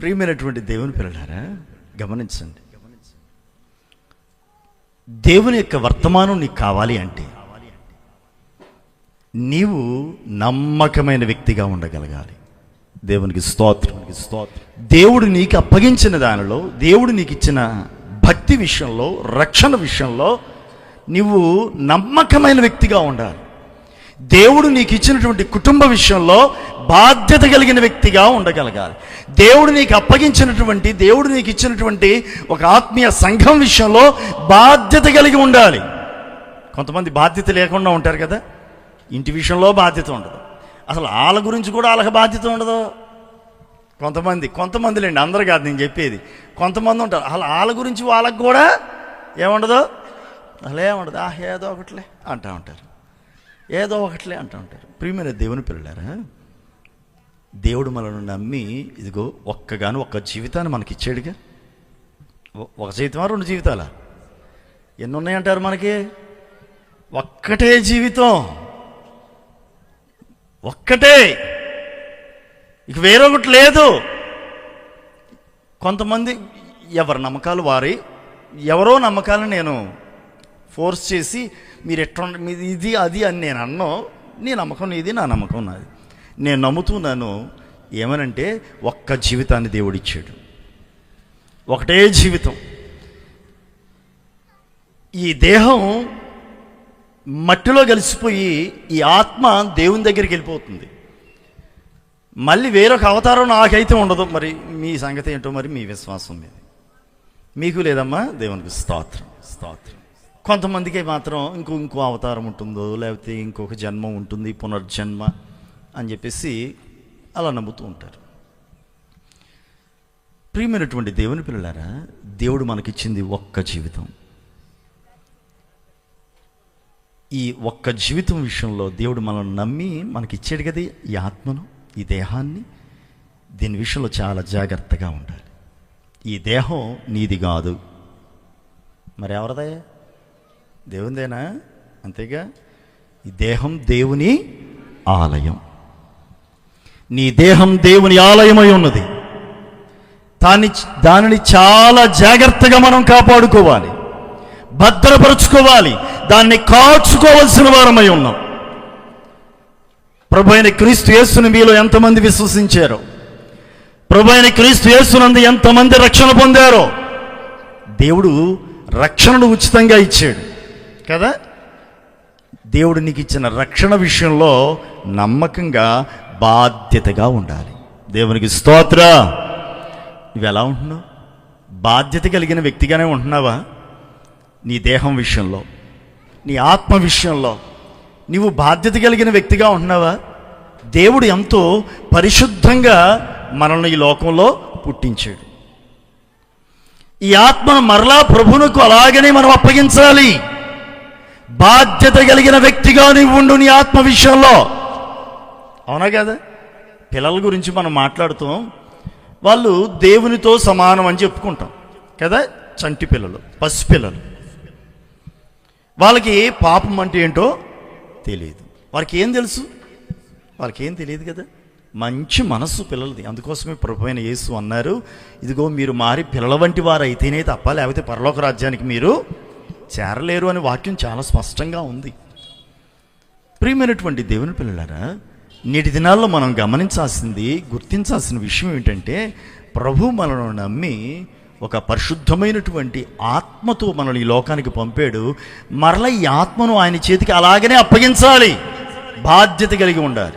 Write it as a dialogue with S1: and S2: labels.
S1: ప్రియమైనటువంటి దేవుని పిల్లలారా గమనించండి. దేవుని యొక్క వర్తమానం నీకు కావాలి అంటే నీవు నమ్మకమైన వ్యక్తిగా ఉండగలగాలి. దేవునికి స్తోత్రం. స్తోత్రం దేవుడు నీకు అప్పగించిన దానిలో దేవుడు నీకు ఇచ్చిన భక్తి విషయంలో రక్షణ విషయంలో నీవు నమ్మకమైన వ్యక్తిగా ఉండాలి. దేవుడు నీకు ఇచ్చినటువంటి కుటుంబ విషయంలో బాధ్యత కలిగిన వ్యక్తిగా ఉండగలగాలి. దేవుడు నీకు అప్పగించినటువంటి దేవుడు నీకు ఇచ్చినటువంటి ఒక ఆత్మీయ సంఘం విషయంలో బాధ్యత కలిగి ఉండాలి. కొంతమంది బాధ్యత లేకుండా ఉంటారు కదా. ఇంటి విషయంలో బాధ్యత ఉండదు. అసలు వాళ్ళ గురించి కూడా వాళ్ళకి బాధ్యత ఉండదు. కొంతమంది కొంతమంది లేండి అందరు కాదు నేను చెప్పేది. కొంతమంది ఉంటారు. అసలు వాళ్ళ గురించి వాళ్ళకు కూడా ఏముండదు? అసలు ఏముండదు? ఆ ఏదో ఒకట్లే అంటూ ఉంటారు. ఏదో ఒకట్లే అంటూ ఉంటారు. ప్రియమైన దేవుని పిల్లలారా దేవుడు మనల్ని నమ్మి ఇదిగో ఒక్కగాను ఒక్క జీవితాన్ని మనకి ఇచ్చాడుగా ఒక జీవితమా రెండు జీవితాలా? ఎన్ని ఉన్నాయంటారు మనకి? ఒక్కటే జీవితం. ఒక్కటే. ఇక వేరొకటి లేదు. కొంతమంది ఎవరి నమ్మకాలు వారి ఎవరో నమ్మకాలను నేను ఫోర్స్ చేసి మీరు ఎట్లా మీది ఇది అది అని నేను అన్నో నీ నమ్మకం నీది నా నమ్మకం నాది. నేను నమ్ముతున్నాను ఏమనంటే ఒక్క జీవితాన్ని దేవుడిచ్చాడు. ఒకటే జీవితం. ఈ దేహం మట్టిలో కలిసిపోయి ఈ ఆత్మ దేవుని దగ్గరికి వెళ్ళిపోతుంది. మళ్ళీ వేరొక అవతారం నాకైతే ఉండదు. మరి మీ సంగతి ఏంటో మరి మీ విశ్వాసం మీద. మీకు లేదమ్మా? దేవునికి స్తోత్రం స్తోత్రం. కొంతమందికి మాత్రం ఇంకో ఇంకో అవతారం ఉంటుందో లేకపోతే ఇంకొక జన్మ ఉంటుంది పునర్జన్మ అని చెప్పేసి అలా నమ్ముతూ ఉంటారు. ప్రియమైనటువంటి దేవుని పిల్లలారా దేవుడు మనకిచ్చింది ఒక్క జీవితం. ఈ ఒక్క జీవితం విషయంలో దేవుడు మనల్ని నమ్మి మనకిచ్చాడు కదా ఈ ఆత్మను ఈ దేహాన్ని. దీని విషయంలో చాలా జాగ్రత్తగా ఉండాలి. ఈ దేహం నీది కాదు. మరి ఎవరిదయ్యా దేవునిదేనా? అంతేగా? ఈ దేహం దేవుని ఆలయం. నీ దేహం దేవుని ఆలయమై ఉన్నది. దాన్ని దానిని చాలా జాగ్రత్తగా మనం కాపాడుకోవాలి. భద్రపరుచుకోవాలి. దాన్ని కాచుకోవలసిన వారమై ఉన్నాం. ప్రభు అయిన క్రీస్తు యేసుని మీలో ఎంతమంది విశ్వసించారో? ప్రభు అయిన క్రీస్తు యేసునందు ఎంతమంది రక్షణ పొందారో? దేవుడు రక్షణను ఉచితంగా ఇచ్చాడు. కదా? దేవుడు నీకు ఇచ్చిన రక్షణ విషయంలో నమ్మకంగా బాధ్యతగా ఉండాలి. దేవునికి స్తోత్ర. నువ్వెలా ఎలా ఉంటున్నావు? బాధ్యత కలిగిన వ్యక్తిగానే ఉంటున్నావా? నీ దేహం విషయంలో నీ ఆత్మ విషయంలో నీవు బాధ్యత కలిగిన వ్యక్తిగా ఉంటున్నావా? దేవుడు ఎంతో పరిశుద్ధంగా మనల్ని ఈ లోకంలో పుట్టించాడు. ఈ ఆత్మను మరలా ప్రభువునకు అలాగనే మనం అప్పగించాలి. బాధ్యత కలిగిన వ్యక్తిగా నీవు ఉండు నీ ఆత్మ విషయంలో. అవునా కదా? పిల్లల గురించి మనం మాట్లాడుతాం వాళ్ళు దేవునితో సమానం అని చెప్పుకుంటాం. కదా? చంటి పిల్లలు పసిపిల్లలు వాళ్ళకి పాపం అంటే ఏంటో తెలియదు వారికి ఏం తెలుసు? వాళ్ళకి ఏం తెలియదు కదా? మంచి మనస్సు పిల్లలది. అందుకోసమే ప్రభు అయిన యేసు అన్నారు ఇదిగో మీరు మారి పిల్లల వంటి వారు అయితేనే తప్ప లేకపోతే పరలోక రాజ్యానికి మీరు చేరలేరు అనే వాక్యం చాలా స్పష్టంగా ఉంది. ప్రియమైనటువంటి దేవుని పిల్లలారా నేటి దినాల్లో మనం గమనించాల్సింది గుర్తించాల్సిన విషయం ఏంటంటే ప్రభు మనను నమ్మి ఒక పరిశుద్ధమైనటువంటి ఆత్మతో మనల్ని ఈ లోకానికి పంపాడు. మరల ఈ ఆత్మను ఆయన చేతికి అలాగనే అప్పగించాలి. బాధ్యత కలిగి ఉండాలి.